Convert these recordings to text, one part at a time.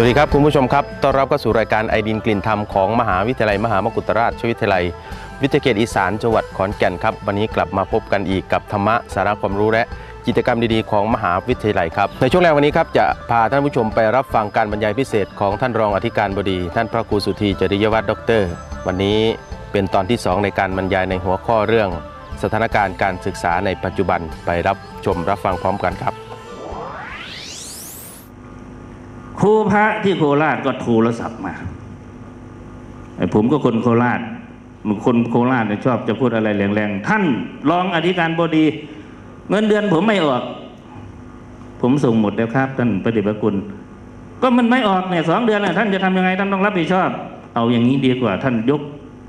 สวัสดีครับคุณผู้ชมครับ ต้อนรับเข้าสู่รายการไอดินกลิ่นธรรมของมหาวิทยาลัย มหามกุฏราชวิทยาลัย วิทยาเขตอีสานจังหวัดขอนแก่นครับ วันนี้กลับมาพบกันอีกกับธรรมะสาระความรู้และกิจกรรมดีๆของมหาวิทยาลัยครับ ในช่วงแรกวันนี้ครับจะพาท่านผู้ชมไปรับฟังการบรรยายพิเศษของท่านรองอธิการบดี ท่านพระครูสุธีจริยวัฒน์ด็อกเตอร์วันนี้เป็นตอนที่สองในการบรรยายในหัวข้อเรื่อง สถานการณ์การศึกษาในปัจจุบันไปรับชมรับฟังพร้อมกันครับ ครูพระที่โคราชก็โทรศัพท์มาไอ้ผมก็คนโคราชคนโคราชเนี่ยชอบจะพูดอะไรแรงๆท่านรองอธิการบดี เงินเดือนผมไม่ออก ผมส่งหมดแล้วครับท่านประดชพระคุณ ก็มันไม่ออกเนี่ยสองเดือนน่ะท่านจะทำยังไงท่านต้องรับผิดชอบ เอาอย่างนี้ดีกว่า ท่านยก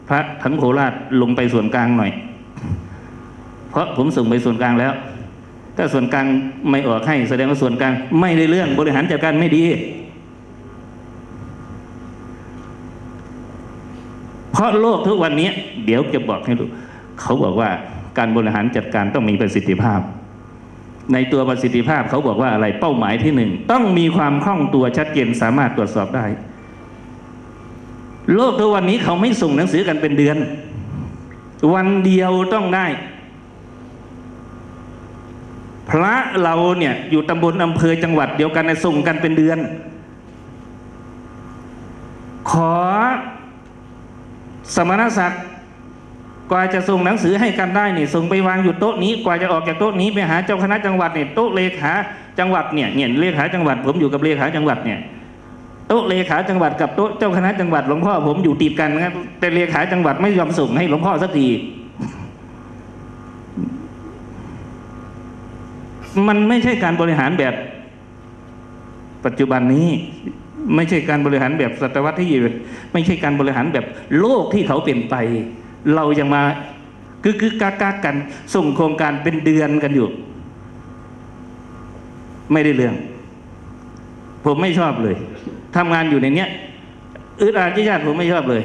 พระทั้งโคราชลงไปส่วนกลางหน่อย เพราะผมส่งไปส่วนกลางแล้วถ้าส่วนกลางไม่ออกให้แสดงว่าส่วนกลางไม่ได้เรื่องบริหารจัดการไม่ดี เพ ราะโลกทุกวันนี้เดี๋ยวจะบอกให้ดูเขาบอกว่าการบริหารจัดการต้องมีประสิทธิภาพ ในตัวประสิทธิภาพเขาบอกว่าอะไรเป้าหมายที่หนึ่งต้องมีความคล่องตัวชัดเจนสามารถตรวจสอบได้ โลกทุกวันนี้เขาไม่ส่งหนังสือกันเป็นเดือน วันเดียวต้องได้ พระเราเนี่ยอยู่ตำบลอำเภอจังหวัดเดียวกันนส่งกันเป็นเดือน ขอ สมณศักดิ์กว่าจะส่งหนังสือให้กันได้นี่ส่งไปวางอยู่โต๊ะนี้กว่าจะออกจากโต๊ะนี้ไปหาเจ้าคณะจังหวัดเนี่ยโต๊ะเลขาจังหวัดเนี่ยเนี่ยเลขาจังหวัด ผมอยู่กับเลขาจังหวัดเนี่ยโต๊ะเลขาจังหวัดกับโต๊ะเจ้าคณะจังหวัดหลวงพ่อผมอยู่ติดกันนะครับแต่เลขาจังหวัดไม่ยอมส่งให้หลวงพ่อสักทีมันไม่ใช่การบริหารแบบปัจจุบันนี้ ไม่ใช่การบริหารแบบศตวรรษที่ยี่สิบไม่ใช่การบริหารแบบโลกที่เขาเป็นไป เรายังมาคือคือกากากัน ส่งโครงการเป็นเดือนกันอยู่ ไม่ได้เรื่อง ผมไม่ชอบเลยทำงานอยู่ในเนี้ยอึดอัดที่ญาติผมไม่ชอบเลย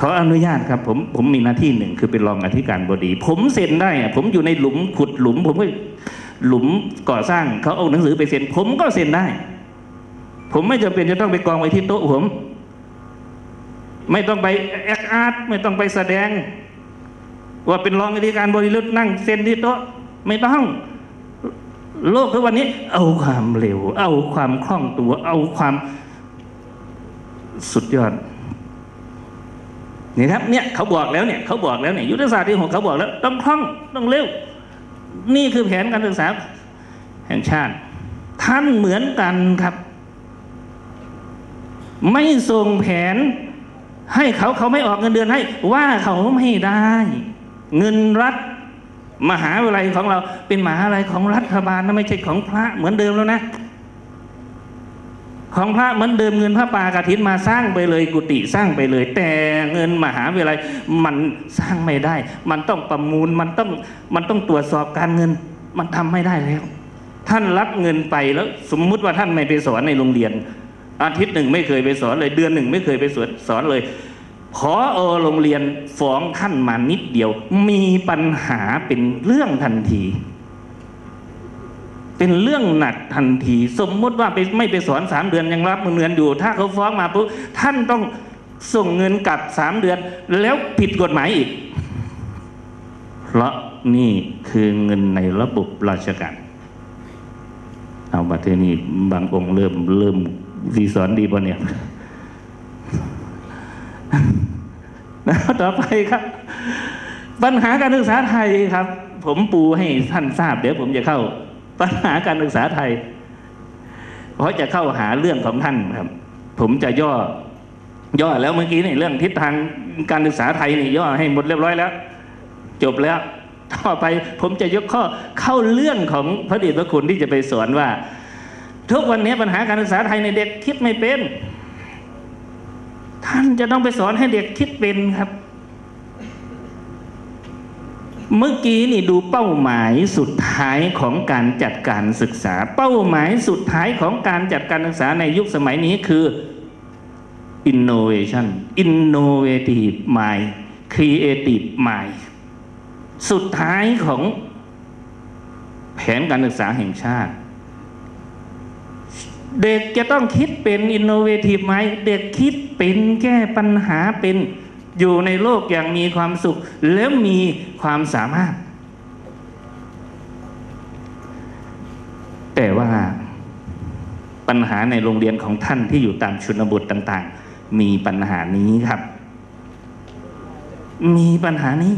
ขออนุญาตครับ ผมผมมีหน้าที่หนึ่งคือเป็นรองอธิการบดี ผมเซ็นได้ผมอยู่ในหลุมขุดหลุม ผมก็ หลุมก่อสร้างเขาเอาหนังสือไปเซ็น ผมก็เซ็นได้ ผมไม่จำเป็นจะต้องไปกองไว้ที่โต๊ะผม ไม่ต้องไปแอคอาร์ตไม่ต้องไปแสดง ว่าเป็นรองอธิการบดีแล้วนั่งเซ็นที่โต๊ะ ไม่ต้อง โลกทุกวันนี้ เอาความเร็ว เอาความคล่องตัว เอาความสุดยอดนี่ครับเนี่ยเขาบอกแล้วเนี่ยเขาบอกแล้วเนี่ยยุทธศาสตร์ที่หกเขาบอกแล้วต้องคล่องต้องเร็ว นี่คือแผนการศึกษาแห่งชาติ ท่านเหมือนกันครับ ไม่ส่งแผนให้เขาเขาไม่ออกเงินเดือนให้ ว่าเขาไม่ได้ เงินรัฐ มหาวิทยาลัยของเราเป็นมหาวิทยาลัยของรัฐบาลนะไม่ใช่ของพระเหมือนเดิมแล้วนะ ของพระเหมือนเดิมเงินพระป่ากฐินมาสร้างไปเลยกุฏิสร้างไปเลย แต่เงินมหาวิทยาลัยมันสร้างไม่ได้ มันต้องประมูลมันต้องมันต้องตรวจสอบการเงิน มันทำไม่ได้แล้ว ท่านรับเงินไปแล้ว สมมุติว่าท่านไม่ไปสอนในโรงเรียน อาทิตย์หนึ่งไม่เคยไปสอนเลย เดือนหนึ่งไม่เคยไปสอนสอนเลยพอเอโรงเรียนฟ้องท่านมานิดเดียว มีปัญหาเป็นเรื่องทันที เป็นเรื่องหนักทันที สมมติว่าไปไม่ไปสอนสามเดือนยังรับเงินอยู่ ถ้าเขาฟ้องมาปุ๊บท่านต้องส่งเงินกลับสามเดือน แล้วผิดกฎหมายอีก เพราะนี่คือเงินในระบบราชการเอาบัดเทอนี้บางองค์เริ่มเริ่มสีสอนดีป่ะเนี่ยแล้วต่อไปครับ ปัญหาการศึกษาไทยครับ ผมปูให้ท่านทราบเดี๋ยวผมจะเข้า ปัญหาการศึกษาไทย เพราะจะเข้าหาเรื่องของท่านครับ ผมจะย่อย่อแล้วเมื่อกี้นี่เรื่องทิศทางการศึกษาไทยนี่ย่อให้หมดเรียบร้อยแล้ว จบแล้ว ต่อไปผมจะยกข้อเข้าเรื่องของพระเดชพระคุณที่จะไปสอนว่า ทุกวันนี้ปัญหาการศึกษาไทยในเด็กคิดไม่เป็น ท่านจะต้องไปสอนให้เด็กคิดเป็นครับ เมื่อกี้นี่ดูเป้าหมายสุดท้ายของการจัดการศึกษา เป้าหมายสุดท้ายของการจัดการศึกษาในยุคสมัยนี้คือ innovation innovative mind creative mind สุดท้ายของแผนการศึกษาแห่งชาติ เด็กจะต้องคิดเป็นอินโนเวทีฟไหมเด็กคิดเป็นแก้ปัญหาเป็น อยู่ในโลกอย่างมีความสุข แล้วมีความสามารถ แต่ว่าปัญหาในโรงเรียนของท่านที่อยู่ตามชนบทต่าง ๆ มีปัญหานี้ครับ มีปัญหานี้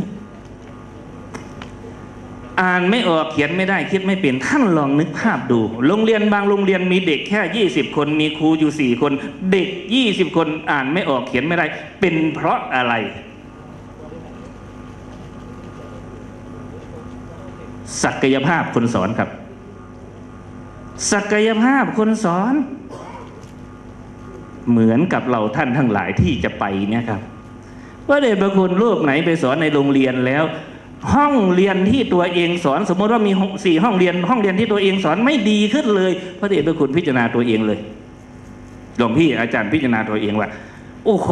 อ่านไม่ออกเขียนไม่ได้คิดไม่เป็นท่านลองนึกภาพดู โรงเรียนบางโรงเรียนมีเด็กแค่ยี่สิบคน มีครูอยู่สี่คน เด็กยี่สิบคนอ่านไม่ออกเขียนไม่ได้ เป็นเพราะอะไร ศักยภาพคนสอนครับ ศักยภาพคนสอน เหมือนกับเราท่านทั้งหลายที่จะไปเนี่ยครับว่าเดชพระคุณรูปไหนไปสอนในโรงเรียนแล้ว ห้องเรียนที่ตัวเองสอน สมมติว่ามีสี่ห้องเรียน ห้องเรียนที่ตัวเองสอนไม่ดีขึ้นเลยพระเดชพระคุณพิจารณาตัวเองเลยหลวงพี่อาจารย์พิจารณาตัวเองว่าโอ้โห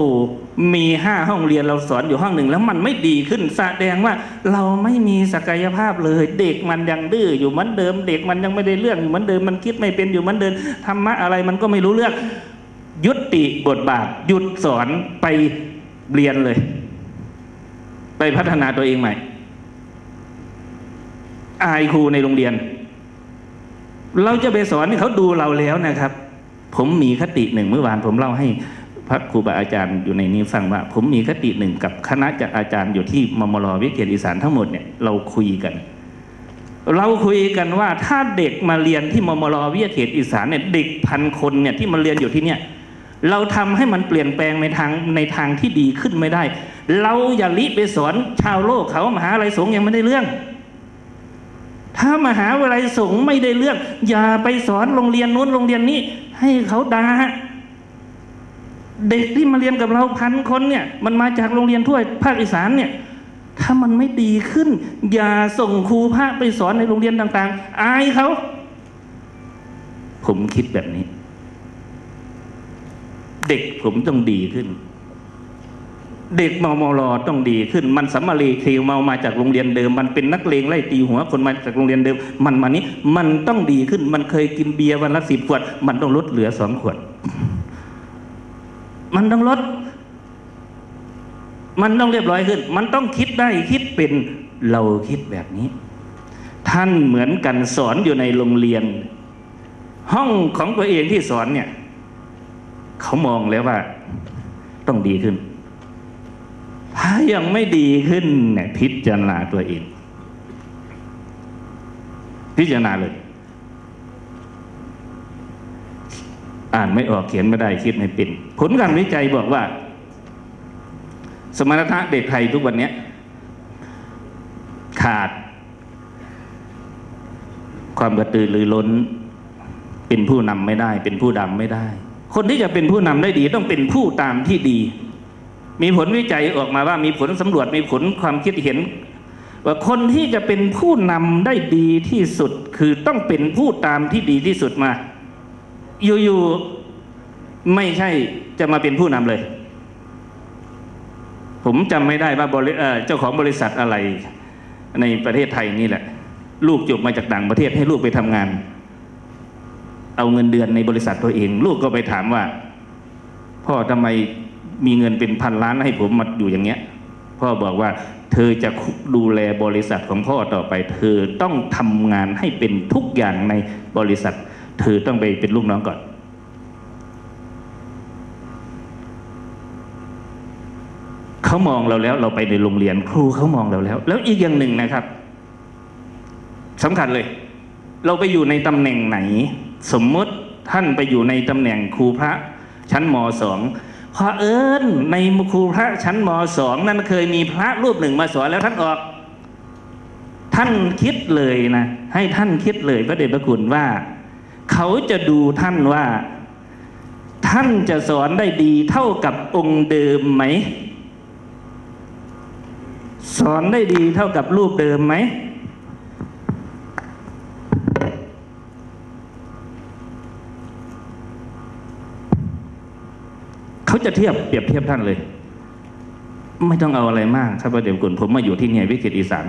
มีห้าห้องเรียนเราสอนอยู่ห้องหนึ่งแล้วมันไม่ดีขึ้นแสดงว่าเราไม่มีศักยภาพเลย เด็กมันยังดื้ออยู่เหมือนเดิม เด็กมันยังไม่ได้เรื่องอยู่เหมือนเดิมมันคิดไม่เป็นอยู่เหมือนเดิมธรรมะอะไรมันก็ไม่รู้เรื่องยุติบทบาทหยุดสอนไปเรียนเลย ไปพัฒนาตัวเองใหม่ อายครูในโรงเรียน เราจะไปสอนให้เขาดูเราแล้วนะครับ ผมมีคติหนึ่งเมื่อวานผมเล่าให้พระครูบาอาจารย์อยู่ในนี้ฟังว่า ผมมีคติหนึ่งกับคณะจากอาจารย์อยู่ที่มมรวิเทยอีสานทั้งหมดเนี่ยเราคุยกัน เราคุยกันว่าถ้าเด็กมาเรียนที่มมรวิทยอีสานเนี่ยเด็กพันคนเนี่ยที่มาเรียนอยู่ที่เนี่ยเราทำให้มันเปลี่ยนแปลงในทางในทางที่ดีขึ้นไม่ได้ เราอย่าลิไปสอนชาวโลกเขามหาลัยสงยังไม่ได้เรื่อง ถ้ามหาวิทยาลัยสงฆ์ไม่ได้เรื่องอย่าไปสอนโรงเรียนนู้นโรงเรียนนี้ ให้เขาด่าเด็กที่มาเรียนกับเราพันคนเนี่ย มันมาจากโรงเรียนทั่วภาคอีสานเนี่ย ถ้ามันไม่ดีขึ้น อย่าส่งครูพระไปสอนในโรงเรียนต่าง ๆ อายเขา ผมคิดแบบนี้ เด็กผมต้องดีขึ้น เด็กมมอรต้องดีขึ้น มันสัมมาเลเทวเมามาจากโรงเรียนเดิม มันเป็นนักเลงไล่ตีหัวคนมาจากโรงเรียนเดิม มันมานี้มันต้องดีขึ้น มันเคยกินเบียร์วันละสิบขวด มันต้องลดเหลือสองขวด มันต้องลด มันต้องเรียบร้อยขึ้น มันต้องคิดได้คิดเป็นเราคิดแบบนี้ ท่านเหมือนกันสอนอยู่ในโรงเรียน ห้องของตัวเองที่สอนเนี่ย เขามองแล้วว่า ต้องดีขึ้น ถ้ายังไม่ดีขึ้นเนี่ยพิจารณาตัวเอง พิจารณาเลย อ่านไม่ออกเขียนไม่ได้คิดไม่เป็น ผลการวิจัยบอกว่า สมรรถนะเด็กไทยทุกวันนี้ขาด ความกระตือรือร้น เป็นผู้นำไม่ได้ เป็นผู้ดำไม่ได้ คนที่จะเป็นผู้นำได้ดี ต้องเป็นผู้ตามที่ดี มีผลวิจัยออกมาว่ามีผลสำรวจมีผลความคิดเห็น ว่าคนที่จะเป็นผู้นำได้ดีที่สุดคือต้องเป็นผู้ตามที่ดีที่สุดมา อยู่ๆไม่ใช่จะมาเป็นผู้นำเลย ผมจำไม่ได้ว่าเเจ้าของบริษัทอะไร ในประเทศไทยนี่แหละ ลูกจบมาจากต่างประเทศให้ลูกไปทำงาน เอาเงินเดือนในบริษัทตัวเอง ลูกก็ไปถามว่า พ่อทำไม มีเงินเป็นพันล้านให้ผมมาอยู่อย่างเงี้ย พ่อบอกว่า เธอจะดูแลบริษัทของพ่อต่อไป เธอต้องทำงานให้เป็นทุกอย่างในบริษัท เธอต้องไปเป็นลูกน้องก่อน เขามองเราแล้วเราไปในโรงเรียนครูเขามองเราแล้ว แล้วอีกอย่างหนึ่งนะครับสำคัญเลย เราไปอยู่ในตำแหน่งไหน สมมติท่านไปอยู่ในตำแหน่งครูพระชั้นมสอง พอเอิญในครูพระชั้นมสองนั้นเคยมีพระรูปหนึ่งมาสอนแล้วท่านออก ท่านคิดเลยนะให้ท่านคิดเลยพระเดชพระคุณว่า เขาจะดูท่านว่า ท่านจะสอนได้ดีเท่ากับองค์เดิมไหม สอนได้ดีเท่ากับรูปเดิมไหม เขา จะเทียบเปรียบเทียบท่านเลย ไม่ต้องเอาอะไรมากครับพระเดชคุณผมมาอยู่ที่เนี่ยวิกฤตอีสาน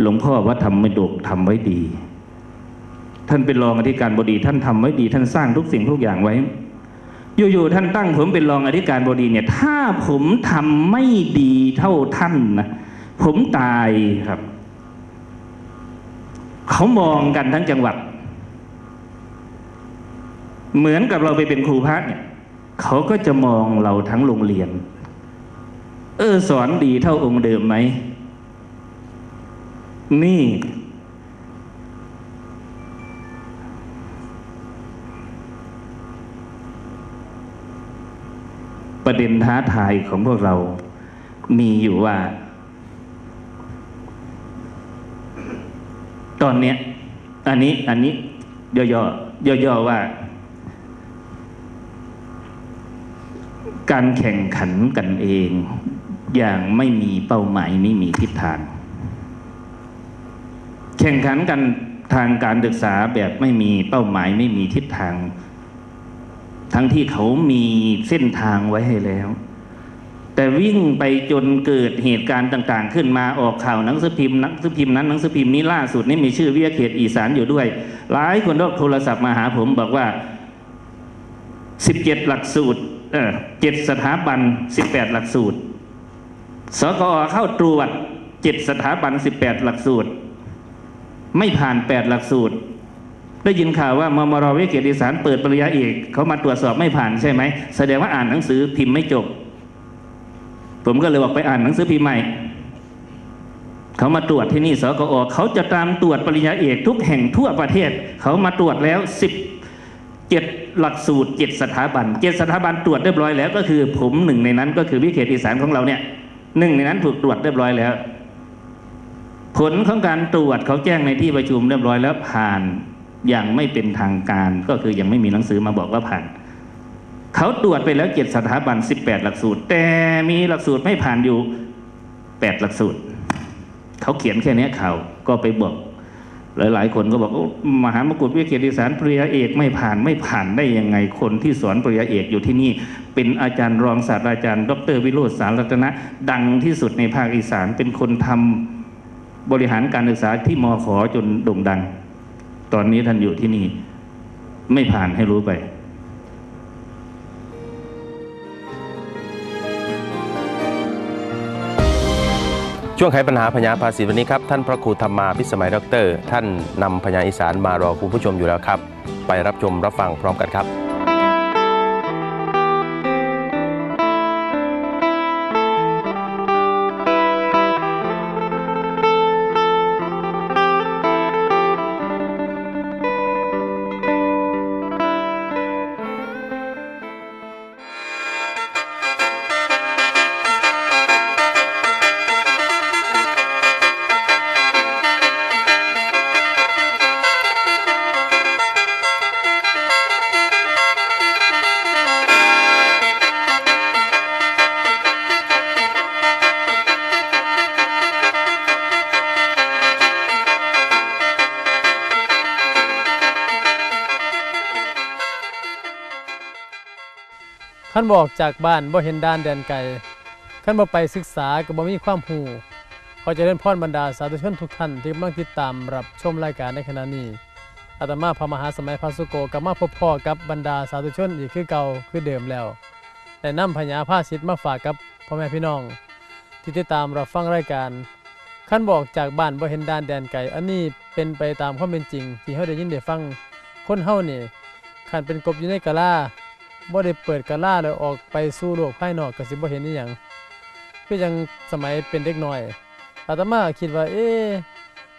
หลวงพ่อว่าทำไม่ดกทำไว้ดี ท่านเป็นรองอธิการบดี ท่านทำไว้ดี ท่านสร้างทุกสิ่งทุกอย่างไว้ อยู่ๆท่านตั้ง ผมเป็นรองอธิการบดีเนี่ย ถ้าผมทำไม่ดีเท่าท่านนะผมตายครับเขามองกันทั้งจังหวัด เหมือนกับเราไปเป็นครูพระเนี่ย เขาก็จะมองเราทั้งโรงเรียน เออสอนดีเท่าองค์เดิมไหม นี่ ประเด็นท้าทายของพวกเรา มีอยู่ว่า ตอนเนี้ย อันนี้ อันนี้ย่อๆย่อๆว่า การแข่งขันกันเอง อย่างไม่มีเป้าหมายไม่มีทิศทาง แข่งขันกันทางการศึกษาแบบไม่มีเป้าหมายไม่มีทิศทาง ทั้งที่เขามีเส้นทางไว้ให้แล้ว แต่วิ่งไปจนเกิดเหตุการณ์ต่างๆ ขึ้นมาออกข่าวหนังสือพิมพ์หนังสือพิมพ์นั้นหนังสือพิมพ์นี้ล่าสุดนี่มีชื่อวิยาเขตอีสานอยู่ด้วย หลายคนก็โทรศัพท์มาหาผมบอกว่า 17 หลักสูตร เจ็ดสถาบัน18หลักสูตร สกอเข้าตรวจเจ็ดสถาบัน18หลักสูตร ไม่ผ่าน8หลักสูตร ได้ยินข่าวว่ามมรวิทยาเขตอีสานเปิดปริญญาเอกเขามาตรวจสอบไม่ผ่านใช่ไหม แสดงว่าอ่านหนังสือพิมพ์ไม่จบ ผมก็เลยบอกไปอ่านหนังสือพิมพ์ใหม่เขามาตรวจที่นี่สกอเขาจะตามตรวจปริญญาเอกทุกแห่งทั่วประเทศ เขามาตรวจแล้วสิบเจ็ด หลักสูตรเจ็ดสถาบันเจ็ดสถาบันตรวจเรียบร้อยแล้ว ก็คือผมหนึ่งในนั้น ก็คือวิเขตอีสานของเราเนี่ยหนึ่งในนั้นถูกตรวจเรียบร้อยแล้ว ผลของการตรวจเขาแจ้งในที่ประชุมเรียบร้อยแล้วผ่านอย่างไม่เป็นทางการก็คือยังไม่มีหนังสือมาบอกว่าผ่าน เขาตรวจไปแล้วเจ็ดสถาบันสิบแปดหลักสูตร แต่มีหลักสูตรไม่ผ่านอยู่แปดหลักสูตร เขาเขียนแค่นี้ยข่าก็ไปบอก หลาย ๆ คนก็บอกอมหามกุฏวิเกติสารปริยาเอกไม่ผ่านไม่ผ่านได้ยังไงคนที่สอนปริยาเอกอยู่ที่นี่ เป็นอาจารย์รองศาสตราจารย์ ดร วิโรธสารรัตนะ ดังที่สุดในภาคอีสานเป็นคนทำบริหารการศึกษาที่มขอจนโด่งดัง ตอนนี้ท่านอยู่ที่นี่ ไม่ผ่านให้รู้ไป ช่วงไขปัญหาพญาภาษีวันนี้ครับ ท่านพระครูธรรมาพิสมัยดอกเตอรท่านนำพญาอีสานมารอคุณผู้ชมอยู่แล้วครับ ไปรับชมรับฟังพร้อมกันครับ ขันบอกจากบ้านบ่เห็นด้านแดนไกลขันบ่ไปศึกษาก็บ่มีความรู้ขอจะเล่นพรบรรดาสาธุชนทุกท่านที่กำลังติดตามรับชมรายการในขณะนี้อาตมาพระมหาสมัยพระสุโกกับมาพบพ่อกับบรรดาสาธุชนอีกคือเก่าคือเดิมแล้วแต่นำพญาผ้าสิทธิ์มาฝากกับพ่อแม่พี่น้อง ที่ติดตามรับฟังรายการขันบอกจากบ้านบ่เห็นด้านแดนไกลอันนี้เป็นไปตามความเป็นจริง ที่เฮาได้ยินได้ฟังคนเฮานี่คันเป็นกบอยู่ในกะลา บ่ได้เปิดกะล่าแล้วออกไปสู่โลกภายนอกก็สิบ่เห็นอีหยังคือจังสมัยเป็นเด็กน้อยอาตมาคิดว่า เอ๊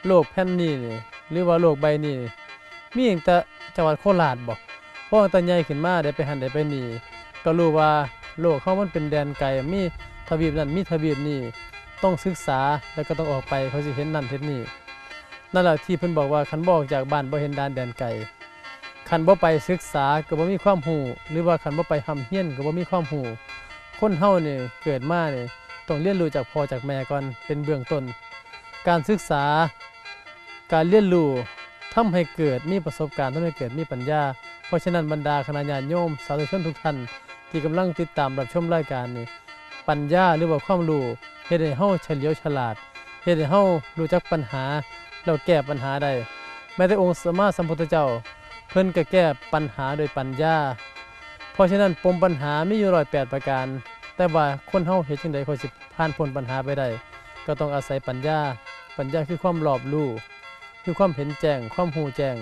โลกแผ่นนี้นี่หรือว่าโลกใบนี้นี่มีตั้งแต่จังหวัดโคราชบ่พอตั้งใหญ่ขึ้นมาได้ไปหันได้ไปนี่ก็รู้ว่าโลกเขามันเป็นแดนไกลมีทวีปนั้นมีทวีปนี้ต้องศึกษาแล้วก็ต้องออกไปเขาสิเห็นนั่นเห็นนี่นั่นแหละที่เพิ่นบอกว่าคันบอกจากบ้านบ่เห็นด้านแดนไกล คันบ่ไปศึกษาก็บ่มีความรู้หรือว่าคันบ่ไปทำเฮียนก็บ่มีความรู้คนเฮานี่เกิดมาเนี่ยต้องเรียนรู้จากพ่อจากแม่ก่อนเป็นเบื้องต้น การศึกษา การเรียนรู้ทำให้เกิดมีประสบการณ์ทำให้เกิดมีปัญญา เพราะฉะนั้นบรรดาคณะญาติโยม สาธุชนทุกท่านที่กำลังติดตามรับชมรายการนี่ปัญญาหรือว่าความรู้เฮ็ดให้เฮาเฉลียวฉลาดเฮ็ดให้เฮารู้จักปัญหาแล้วแก้ปัญหาได้แม้แต่องค์สมมาสัมพุทธเจ้า เพิ่อนก็แก้ปัญหาโดยปัญญา เพราะฉะนั้นปมปัญหามีอยู่ร้อยแปดประการ แต่ว่าคนเฮาเฮ็ดจังได๋ค่อยสิผ่านพ้นปัญหาไปได้ ก็ต้องอาศัยปัญญา ปัญญาคือความรอบรู้ คือความเห็นแจ้ง ความหูแจ้ง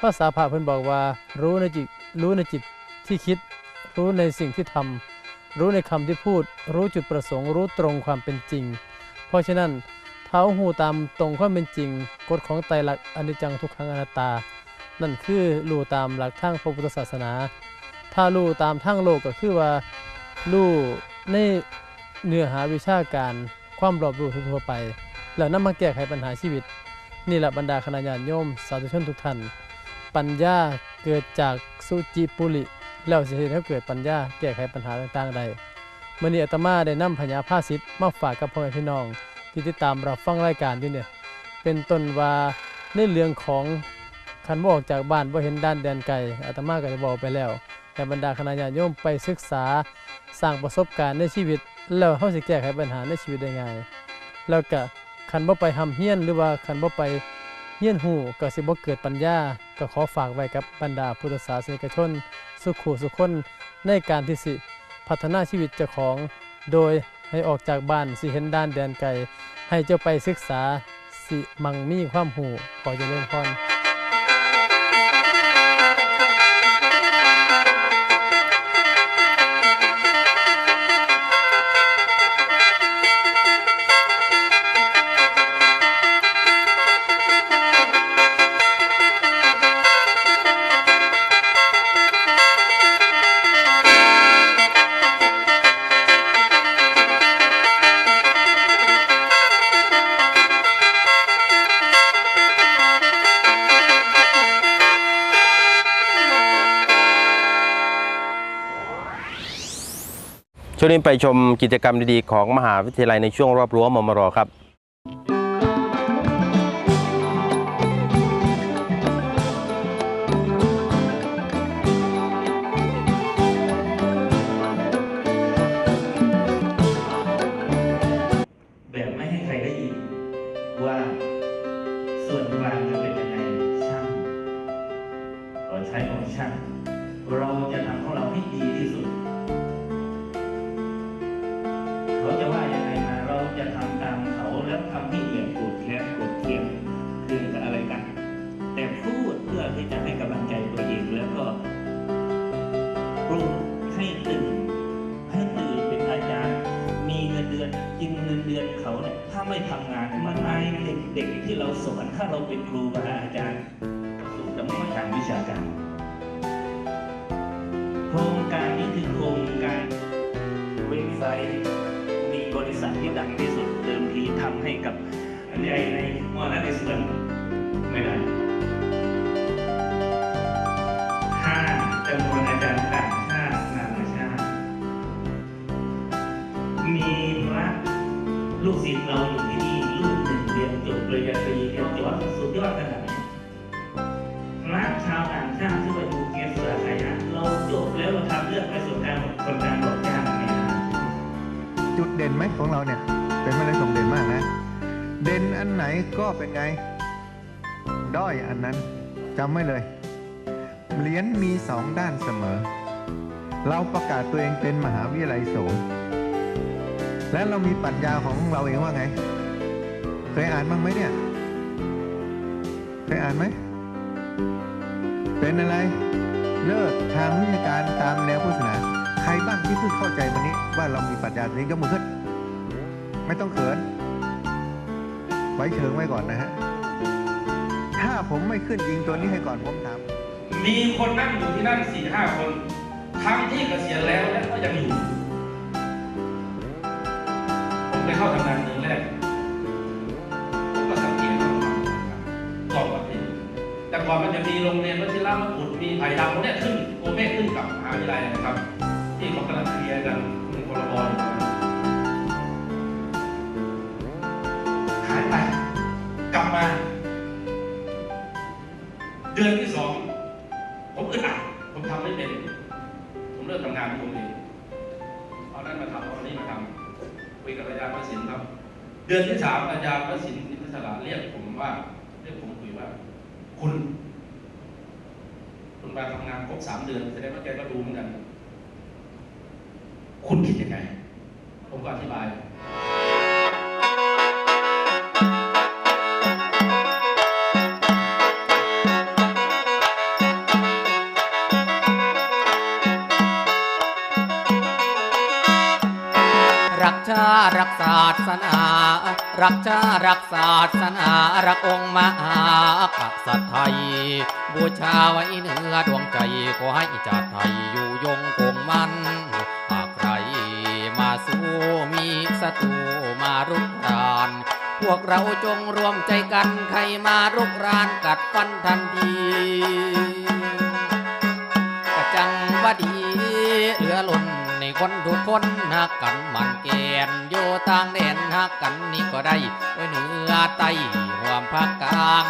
ภาษาพระเพิ่นบอกว่า รู้ในจิต รู้ในจิตที่คิด รู้ในสิ่งที่ทำรู้ในคำที่พูด รู้จุดประสงค์ รู้ตรงความเป็นจริง เพราะฉะนั้นเท้าหูตามตรงความเป็นจริง กฎของไตรลักษณ์อนิจจังทุกขังอนัตตา นั่นคือรู้ตามหลักทางพระพุทธศาสนา ถ้ารู้ตามทางโลกก็คือว่ารู้ในเนื้อหาวิชาการความรอบรู้ทั่วไป แล้วนำมาแก้ไขปัญหาชีวิต นี่แหละบรรดาคณะญาติโยมสาธุชนทุกท่าน ปัญญาเกิดจากสุจิปุริแล้วสิเฮ็ดให้เกิดปัญญาแก้ไขปัญหาต่างๆได้มื้อนี้อาตมาได้นำพญาภาสิทธิ์มาฝากกับพ่อแม่พี่น้อง ที่ติดตามรับฟังรายการอยู่เนี่ยเป็นต้นว่าในเรื่องของ คันบ่ออกจากบ้านบ่เห็นด้านแดนไกลอาตมาก็ได้บอกไปแล้วแต่บรรดาคณะญาติโยมไปศึกษาสร้างประสบการณ์ในชีวิต แล้วเฮาสิแก้ไขปัญหาในชีวิตได้ง่ายแล้วก็คันบ่ไปหำเฮียนหรือว่าคันบ่ไปเฮียนหูก็สิบ่เกิดปัญญา ก็ขอฝากไว้กับบรรดาพุทธศาสนิกชน สุขุสุขคนในการที่สิพัฒนาชีวิตเจ้าของ โดยให้ออกจากบ้านสิเห็นด้านแดนไกลให้เจ้าไปศึกษาสิมังมีความหูขอเจริญพร ช่วงนี้ไปชมกิจกรรมดีๆของมหาวิทยาลัยในช่วงรอบรั้วมมรครับแบบ ปลุกให้ตื่นให้ตื่นเป็นอาจารย์ มีเงินเดือนกินเงินเดือนเขาเนี่ยถ้าไม่ทำงานมันนายเด็กๆที่เราสอนถ้าเราเป็นครูบาอาจารย์สู่ดำเนินการวิชาการโครงการนี้คือโครงการเว็บไซต์มีบริษัทที่ดังที่สุดเดิมทีทำให้กับใหญ่ในมอนาดิสเซนไม่ได้ เป็นไม่ได้ส่งเด่นมากนะ เด่นอันไหนก็เป็นไง ด้อยอันนั้นจำไว้เลย เหรียญมีสองด้านเสมอ เราประกาศตัวเองเป็นมหาวิทยาลัยโสงและเรามีปรัชญาของเราเองว่าไง เคยอ่านบ้างไหมเนี่ย เคยอ่านไหม เป็นอะไร เลิกทางวิชาการตามแนวพุทธศาสนา ใครบ้างที่เพิ่งเข้าใจวันนี้ว่าเรามีปรัชญาตัวนี้ยกมือขึ้น ไม่ต้องเขิน ไว้เชิงไว้ก่อนนะฮะ ถ้าผมไม่ขึ้นยิงตัวนี้ให้ก่อนผมถาม มีคนนั่งอยู่ที่นั่นสี่ห้าคน ทั้งที่เกษียณแล้วและก็ยังอยู่ ผมไปเข้าทำงานเดือนแรก ผมก็สังเกตว่ามันทำงานก่อนวันนี้แต่ก่อนมันจะมีโรงเรียนวชิรมกุฎมีไผ่ดาวเนี้ยขึ้นโอเมฆขึ้นกับมหาวิทยาลัยนะครับ ที่เขากำลังเคลียร์กันมีพรบอยู่ นะหายไปกลับมา เดือนที่สองผมอึดอัดผมทำไม่เป็นผมเริ่มทำงานของผมเองเอานั้นมาทำเอาอันนี้มาทำคุยกับอาจารย์ประสิทธิ์ครับ เดือนที่สามอาจารย์ประสิทธิ์นิพสระเรียกผมว่าเรียกผมคุยว่า คุณ คุณมาทำงานครบสามเดือนแสดงว่าแกก็รู้เหมือนกัน คุณคิดยังไงผมก็อธิบาย รักชารักศาสนา รักชารักศาสนา รักองค์มหากษัตริย์ไทย บูชาไว้เหนือดวงใจขอให้ชาตไทยอยู่ยงคงมันหากใครมาสู้มีศัตรูมารุกราน พวกเราจงรวมใจกันใครมารุกรานกัดฟันทันที คนทุกคนหักกันมันแกนโยต่างแดนหักกันนี่ก็ได้ไว้เหนือใต้ห่วมภาคกลาง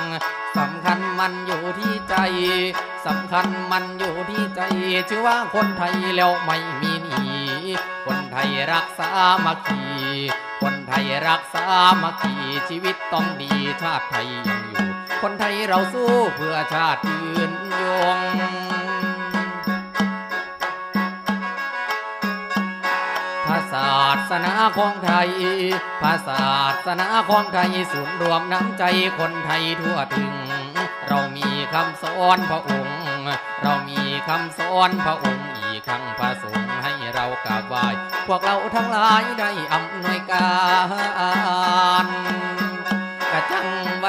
สำคัญมันอยู่ที่ใจสำคัญมันอยู่ที่ใจ ชื่อว่าคนไทยแล้วไม่มีหนีคนไทยรักษามัคคีคนไทยรักษามัคคีชีวิตต้องดีชาติไทยยังอยู่ คนไทยเราสู้เพื่อชาติยืนยงาสนาของไทย ภาษาศาสนาของไทยศูนย์รวมน้ำใจคนไทยทั่วถึง เรามีคำสอนพระองค์ เรามีคำสอนพระองค์อีกครั้งพระสงฆ์ให้เรากราบไหว้พวกเราทั้งหลายได้อำนวยการ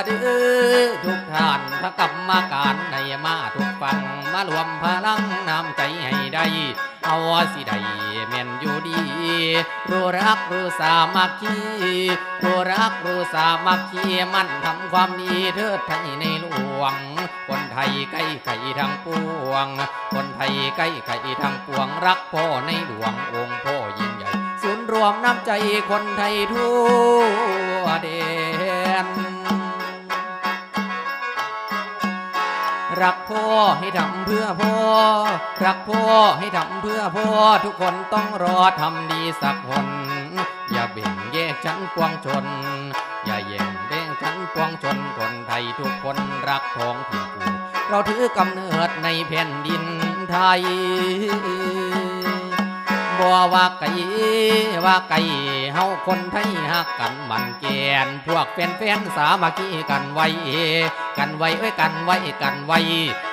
จังว่าดื้อทุกท่านพระกรรมการในมาทุกฝั่งมารวมพลังนำใจให้ได้ เอาสิได้แม่นอยู่ดี รู้รักรู้สามัคคีรู้รักรู้สามัคคีมันทำความดีเทิดไทยในหลวง คนไทยใกล้ไข่ทั้งปวง คนไทยใกล้ไข่ทั้งปวงรักพ่อในหลวงองค์พ่อยิ่งใหญ่ ศูนย์รวมน้ำใจคนไทยทั่วแด รักพ่อให้ทำเพื่อพ่อ รักพ่อให้ทำเพื่อพ่อ ทุกคนต้องรอทำดีสักคน อย่าเบ่งแยกฉันปวงชน อย่าแย่งแบ่งฉันปวงชนคนไทยทุกคนรักทองถิ่นกูเราถือกำเนิดในแผ่นดินไทย บ่ว่าไก่ว่าไก่เฮาคนไทยฮักกันมันแกนพวกแฟนๆสามัคคีกันไว้ กันไว้ไว้กันไว้กันไว้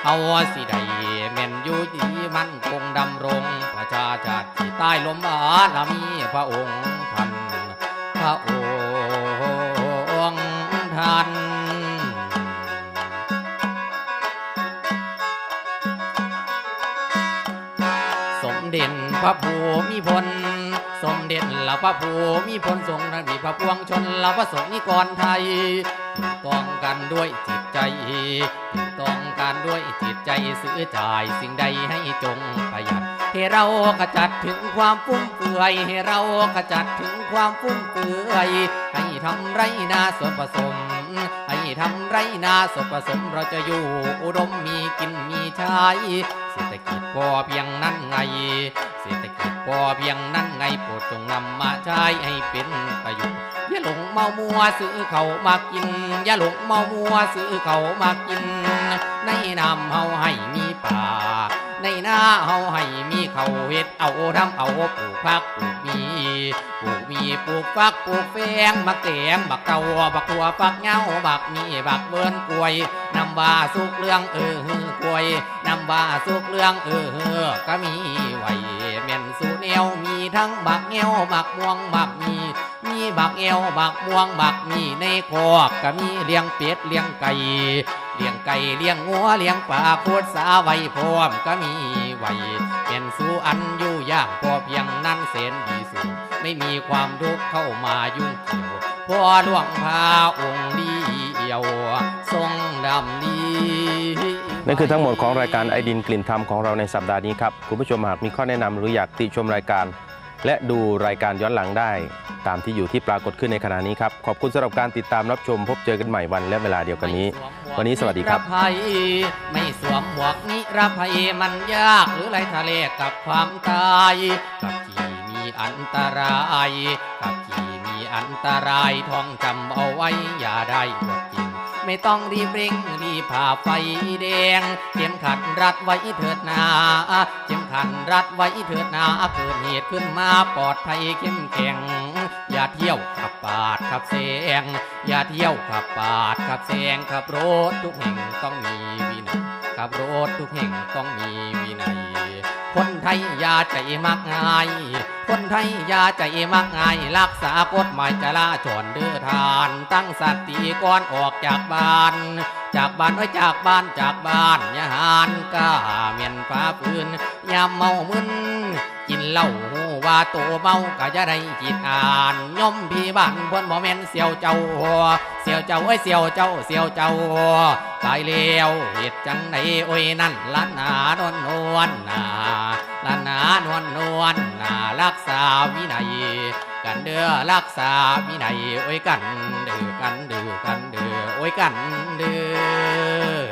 เฮาสิได้แม่นอยู่ดีมันคงดำรง ประชาชาติที่ใต้ลมบาลามีพระองค์ท่านพระองค์ท่าน พระภูมิพล สมเด็จละพระภูมิพลทรงระดีพระพวงชนละพระสงฆ์นิกรไทยถูกต้องกันด้วยจิตใจถูกต้องกันด้วยจิตใจซื้อจ่ายสิ่งใดให้จงประหยัดให้เราขจัดถึงความฟุ่มเฟือยให้เราขจัดถึงความฟุ่มเฟือยให้ทำไรนาส่วนผสมให้ทำไรนาส่วนผสมเราจะอยู่อุดมมีกินมีใช้เศรษฐกิจพอเพียงนั้นไง พอเพียงนั้นไงโปรดจงนำมาใช้ให้เป็นประโยชน์อย่าหลงเมามัวซื้อเขามากิน อย่าหลงเมามัวซื้อเขามากิน ในน้ำเฮาให้มีป่า ในหน้าเฮาให้มีเขาเฮ็ดเอาทำเอาปลูกพักปลูกมีปลูกมีปลูกฟักปลูกแฟงบักแตงบักเตาบักตัวฟักเหงาบักมีบักเบินกล้วยนำว่าสุกเรื่องเออกล้วยนำว่าสุกเรื่องเออก็มีไว้แม่นสูแน วมีทั้งบักแงวบักม่วงบักมีมีบักเอวบักม่วงบักมีในคอกก็มีเลี้ยงเป็ดเลี้ยงไก่เลี้ยงไก่เลี้ยงงัวเลี้ยงปลาโคตรสาไว้พร้อมก็มีไว้เป็นสู่อันอยู่ย่างพอเพียงนั้นเสนดีสูงไม่มีความทุกข์เข้ามายุ่งเกี่ยวพอหลวงพาองค์เดียวทรงดำดี นั่นคือทั้งหมดของรายการไอดินกลิ่นธรรมของเราในสัปดาห์นี้ครับ คุณผู้ชมหากมีข้อแนะนำหรืออยากติชมรายการ และดูรายการย้อนหลังได้ ตามที่อยู่ที่ปรากฏขึ้นในขณะนี้ครับ ขอบคุณสำหรับการติดตามรับชม พบเจอกันใหม่วันและเวลาเดียวกันนี้ วันนี้สวัสดีครับไม่สวมหมวกนิรภัยมันยากหรือไรทะเลกับความตายกับขี่มีอันตรายกับขี่มีอันตรายท่องจำเอาไว้อย่าได้อวดจริงไม่ต้องรีบเร่ง ผ่าไฟแดงเข็มขัดรัดไว้เถิดนาเข็มขัดรัดไว้เถิดนาเกิดเหตุขึ้นมาปลอดภัยเข้มแข็ง อย่าเที่ยวขับปาดขับเสียงอย่าเที่ยวขับปาดขับเสียงขับรถทุกแห่งต้องมี ขับรถทุกแห่งต้องมีวินัย คนไทยอย่าใจมักง่าย คนไทยอย่าใจมักง่าย รักษากฎหมายจราจรเดือทาน ตั้งสติก่อนออกจากบ้าน จากบ้านไว้จากบ้านจากบ้านอย่าหานกล้าเมียนฟ้าปืนยามเมามึนกินเหล้าหู ว่าโตเมาก็จะได้จิตอ่านย่อมพี่บ้านเพิ่นบ่แม่นเสียวเจ้าเสียวเจ้าไอ้ยเสียวเจ้าเสียวเจ้าตายแล้วเหตุจังไหนโอ้ยนั่นล้านนานวลนวลนาล้านนานวลนวลนารักษาวินัยกันเด้อรักษาวินัยโอ้ยกันเด้อกันเด้อกันเด้อโอ้ยกันเด้อ